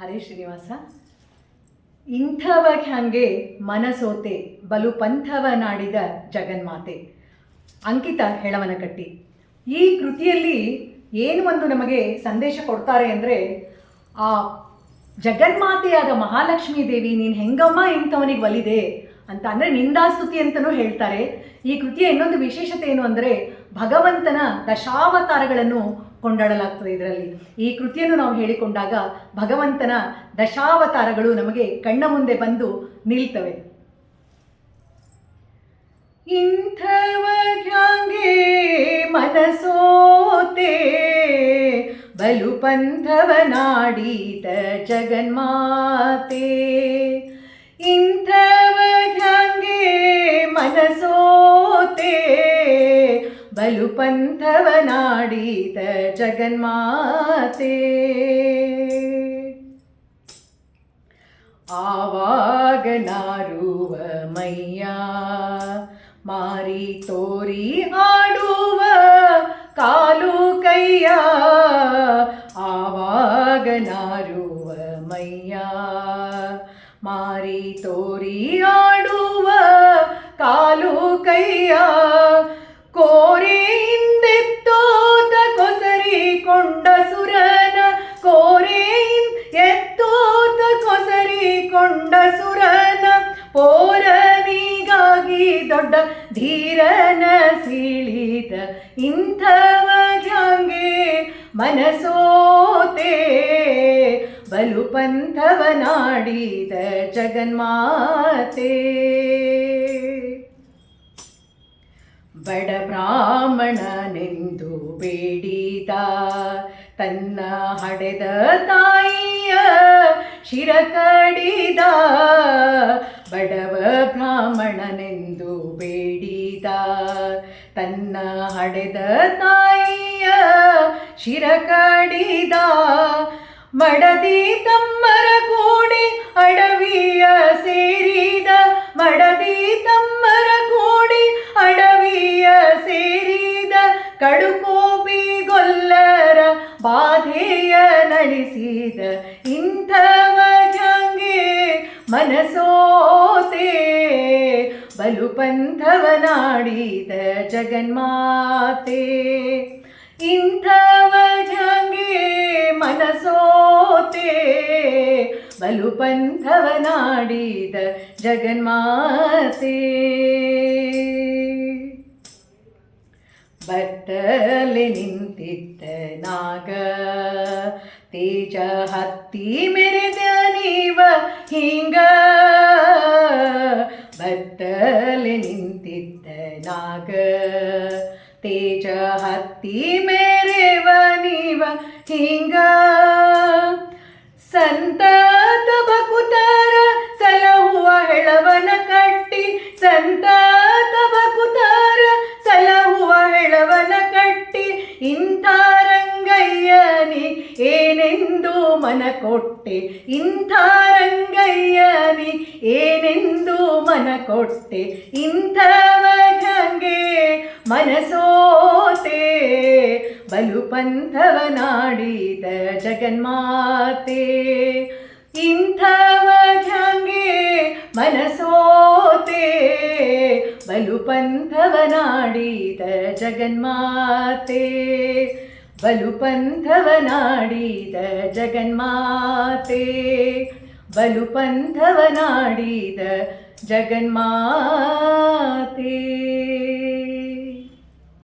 ಹರೇ ಶ್ರೀನಿವಾಸ ಇಂಥವ ಹ್ಯಾಂಗೆ ಮನಸೋತೆ, ಬಲು ಪಂಥವ ನಾಡಿದ ಜಗನ್ಮಾತೆ. ಅಂಕಿತ ಹೆಳವನಕಟ್ಟಿ. ಈ ಕೃತಿಯಲ್ಲಿ ಏನು ಒಂದು ನಮಗೆ ಸಂದೇಶ ಕೊಡ್ತಾರೆ ಅಂದರೆ, ಆ ಜಗನ್ಮಾತೆಯಾದ ಮಹಾಲಕ್ಷ್ಮೀ ದೇವಿ, ನೀನು ಹೆಂಗಮ್ಮ ಇಂಥವನಿಗೆ ಒಲಿದೆ ಅಂತ ಅಂದರೆ ನಿಂದಾಸ್ತುತಿ ಅಂತಲೂ ಹೇಳ್ತಾರೆ. ಈ ಕೃತಿಯ ಇನ್ನೊಂದು ವಿಶೇಷತೆ ಏನು ಅಂದರೆ, ಭಗವಂತನ ದಶಾವತಾರಗಳನ್ನು ಕೊಂಡಾಡಲಾಗ್ತದೆ ಇದರಲ್ಲಿ. ಈ ಕೃತಿಯನ್ನು ನಾವು ಹೇಳಿಕೊಂಡಾಗ ಭಗವಂತನ ದಶಾವತಾರಗಳು ನಮಗೆ ಕಣ್ಣ ಮುಂದೆ ಬಂದು ನಿಲ್ತವೆ. ಇಂಥವ ಹ್ಯಾಂಗೆ ಮನಸೋತೆ, ಬಲು ಪಂಥವ ನಾಡಿದ ಜಗನ್ಮಾತೆ. ಇಂಥವ ಹ್ಯಾಂಗೆ ಮನಸೋತೆ ಬಲು ಪಂಥವ ನಾಡಿದ ಜಗನ್ಮಾತೆ ಆವಾಗ ನಾರುವ ಮೈಯ ಮಾರಿ ತೋರಿ ಆಡುವ ಕಾಲು ಕೈಯ ಆವಾಗ ನಾರುವ ಮೈಯ ಮಾರಿ ತೋರಿ ಆಡುವ ಕಾಲು ಕೈಯ ಪೋರ ಪೋರನಿಗಾಗಿ ದೊಡ್ಡ ಧೀರನ ಸಿಳಿತ ಇಂಥವ ಜಾಂಗೆ ಮನಸೋತೆ ಬಲು ಪಂಥವ ನಾಡಿದ ಜಗನ್ಮಾತೆ. ಬಡ ಬ್ರಾಹ್ಮಣನೆಂದು ಬೇಡಿದ ತನ್ನ ಹಡೆದ ತಾಯಿಯ ಶಿರ ಕಡಿದ, ಬಡವ ಬ್ರಾಹ್ಮಣನೆಂದು ಬೇಡಿದ. ತನ್ನ ಹಡೆದ ತಾಯಿಯ ಶಿರ ಕಡಿದ, ಮಡದಿ ತಮ್ಮರ ಕೂಡಿ ಅಡವಿಯ ಸೇರಿದ. ಮಡದಿ ತಮ್ಮರ ಕೂಡಿ ಅಡವಿಯ ಸೇರಿದ. ಕಡುಕೋಪಿ ಗೊಲ್ಲರ ಬಾಧೆಯ ನಡೆಸಿದ ಹಂಗೆ ಮನಸೋತೆ ಬಲು ಪಂಥವನಾಡಿದ ಜಗನ್ಮಾತೆ. ಇಂಥವ ಜಂಗೆ ಮನಸೋತೆ ಬಲು ಪಂಥವನಾಡಿದ ಜಗನ್ಮಾತೆ. ಬತ್ತಲೆ ನಿಂತಿದ್ದ ನಾಗ ತೇಜ ಹತ್ತಿ ಮೆರೆದ ನೀವ ಹಿಂಗ ಬತ್ತಲೆ ನಿಂತಿದ್ದ ನಾಗ ತೇಜ ಹತ್ತಿ ಮೆರೆವ ನೀವ ಹಿಂಗ ಕೊಟ್ಟೆ ಇಂಥ ರಂಗಯ್ಯನಿ ಏನೆಂದು ಮನ ಕೊಟ್ಟೆ ಇಂಥವ ಹಂಗೆ ಮನಸೋತೆ. ಬಲು ಪಂಥವನಾಡಿದ ಜಗನ್ಮಾತೆ. ಇಂಥವ ಹಂಗೆ ಮನಸೋತೆ. ಬಲು ಪಂಥವನಾಡಿದ ಜಗನ್ಮಾತೆ. बलु पन्थवनाडीद जगन्माते बलु पन्थवनाडीद